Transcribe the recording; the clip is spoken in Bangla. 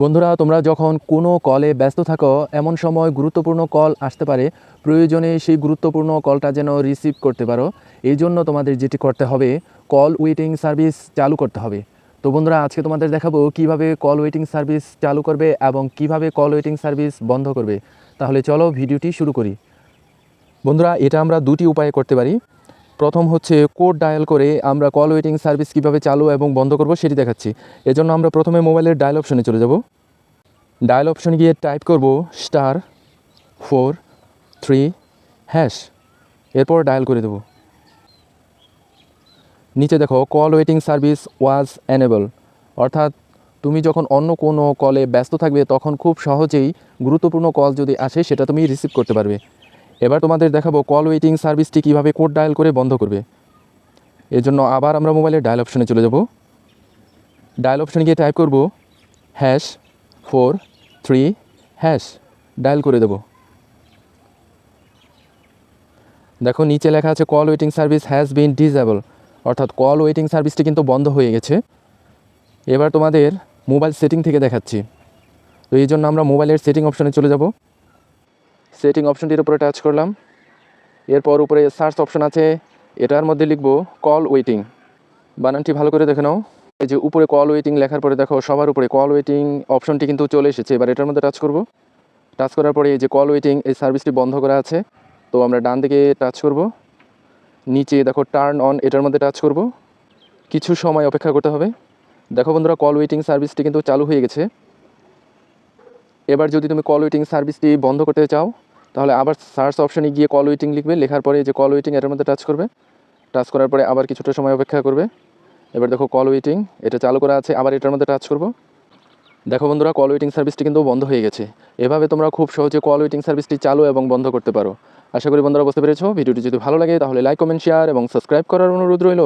বন্ধুরা, তোমরা যখন কোনো কলে ব্যস্ত থাকো, এমন সময় গুরুত্বপূর্ণ কল আসতে পারে। প্রয়োজনে সেই গুরুত্বপূর্ণ কলটা যেন রিসিভ করতে পারো। এই জন্য তোমাদের যেটি করতে হবে কল ওয়েটিং সার্ভিস চালু করতে হবে। তো বন্ধুরা, আজকে তোমাদের দেখাবো কীভাবে কল ওয়েটিং সার্ভিস চালু করবে এবং কীভাবে কল ওয়েটিং সার্ভিস বন্ধ করবে। তাহলে চলো ভিডিওটি শুরু করি। বন্ধুরা, এটা আমরা দুটি উপায়ে করতে পারি। প্রথম হচ্ছে কোড ডায়াল করে আমরা কল ওয়েটিং সার্ভিস কীভাবে চালু এবং বন্ধ করব সেটি দেখাচ্ছি। এজন্য আমরা প্রথমে মোবাইলের ডায়াল অপশনে চলে যাব। ডায়াল অপশনে গিয়ে টাইপ করব স্টার ফোর থ্রি হ্যাশ। এরপর ডায়াল করে দেব। নিচে দেখো, call waiting service was enable অর্থাৎ তুমি যখন অন্য কোনো কলে ব্যস্ত থাকবে, তখন খুব সহজেই গুরুত্বপূর্ণ কল যদি আসে, সেটা তুমি রিসিভ করতে পারবে। এবার তোমাদের দেখাবো কল ওয়েটিং সার্ভিসটি কীভাবে কোড ডায়াল করে বন্ধ করবে। এর জন্য আবার আমরা মোবাইলের ডায়াল অপশনে চলে যাব। ডায়াল অপশনে গিয়ে টাইপ করব hash four three hash dial করে দেব। দেখো নিচে লেখা আছে call waiting service has been disable অর্থাৎ কল ওয়েটিং সার্ভিসটি কিন্তু বন্ধ হয়ে গেছে। এবার তোমাদের মোবাইল সেটিং থেকে দেখাচ্ছি। তো এই জন্য আমরা মোবাইলের সেটিং অপশনে চলে যাব। সেটিং অপশনটির উপরে টাচ করলাম। এরপর উপরে সার্চ অপশন আছে। এটার মধ্যে লিখব কল ওয়েটিং বানানটি ভালো করে দেখে নাও। এই যে উপরে কল ওয়েটিং লেখার পরে দেখো সবার উপরে কল ওয়েটিং অপশনটি কিন্তু চলে এসেছে। এবার এটার মধ্যে টাচ করব। টাচ করার পরে এই যে কল ওয়েটিং এই সার্ভিসটি বন্ধ করা আছে। তো আমরা ডান দিকে টাচ করব। নিচে দেখো টার্ন অন এটার মধ্যে টাচ করব। কিছু সময় অপেক্ষা করতে হবে। দেখো বন্ধুরা কল ওয়েটিং সার্ভিসটি কিন্তু চালু হয়ে গেছে। এবার যদি তুমি কল ওয়েটিং সার্ভিসটি বন্ধ করতে চাও তাহলে আবার সার্চ অপশানে গিয়ে কল ওয়েটিং লিখবে, লেখার পরে যে কল ওয়েটিং এটার মধ্যে টাচ করবে। টাচ করার পরে আবার কিছুটা সময় অপেক্ষা করবে। এবার দেখো কল ওয়েটিং এটা চালু করা আছে, আবার এটার মধ্যে টাচ করব। দেখো বন্ধুরা কল ওয়েটিং সার্ভিসটি কিন্তু বন্ধ হয়ে গেছে। এভাবে তোমরা খুব সহজে কল ওয়েটিং সার্ভিসটি চালু এবং বন্ধ করতে পারো। আশা করি বন্ধুরা বুঝতে পেরেছ। ভিডিওটি যদি ভালো লাগে, তাহলে লাইক কমেন্ট শেয়ার এবং সাবস্ক্রাইব করার অনুরোধ রইল।